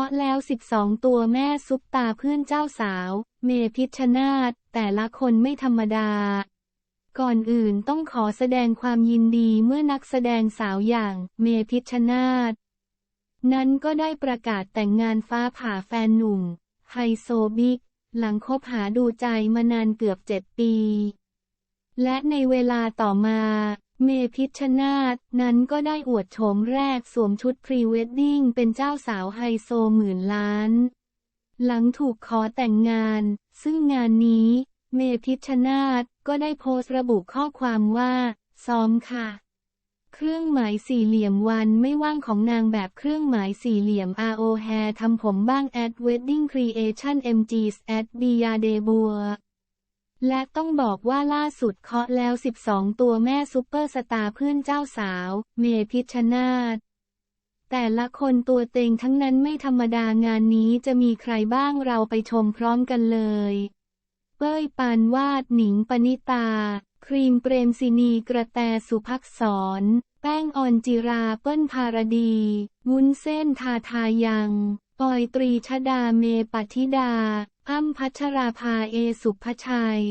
าะแล้ว 12 ตัวแม่ซุปตาเพื่อนเจ้าสาว เมพิชนาธแต่ละคนไม่ธรรมดา ก่อนอื่นต้องขอแสดงความยินดีเมื่อนักแสดงสาวอย่างเมพิชชนาธนั้นก็ได้ประกาศแต่งงานฟ้าผ่าแฟนหนุ่ม ไฮโซบิ๊ก หลังคบหาดูใจมานานเกือบเจ็ดปี และในเวลาต่อมา เมพิชชนาธนั้นก็ได้อวดโฉมแรกสวมชุดพรีเวดดิ้งเป็นเจ้าสาวไฮโซหมื่นล้าน หลังถูกขอแต่งงาน ซึ่งงานนี้ เมพิชชนาธก็ได้โพสต์ระบุข้อความว่า ซ้อมค่ะ เครื่องหมายสี่เหลี่ยมวันไม่ว่างของนางแบบเครื่องหมายสี่เหลี่ยม RO Hair ทำผมบ้าง at Wedding Creation MGs at b i a d e b u r และต้องบอกว่าล่าสุดเคาะแล้ว 12 ตัวแม่ซุปเปอร์สตาร์เพื่อนเจ้าสาว เมพิชชนาธแต่ละคนตัวเต็งทั้งนั้นไม่ธรรมดางานนี้จะมีใครบ้างเราไปชมพร้อมกันเลย เป้ยปานวาดหนิงปณิตา ครีมเปรมศินีกระแตสุภักษร แป้งออนจิราเปิ้ลภารดี วุ้นเส้นทาทายัง ปอยตรีชดาเมปัทิดาอ้ำพัชราภาเอสุภชัย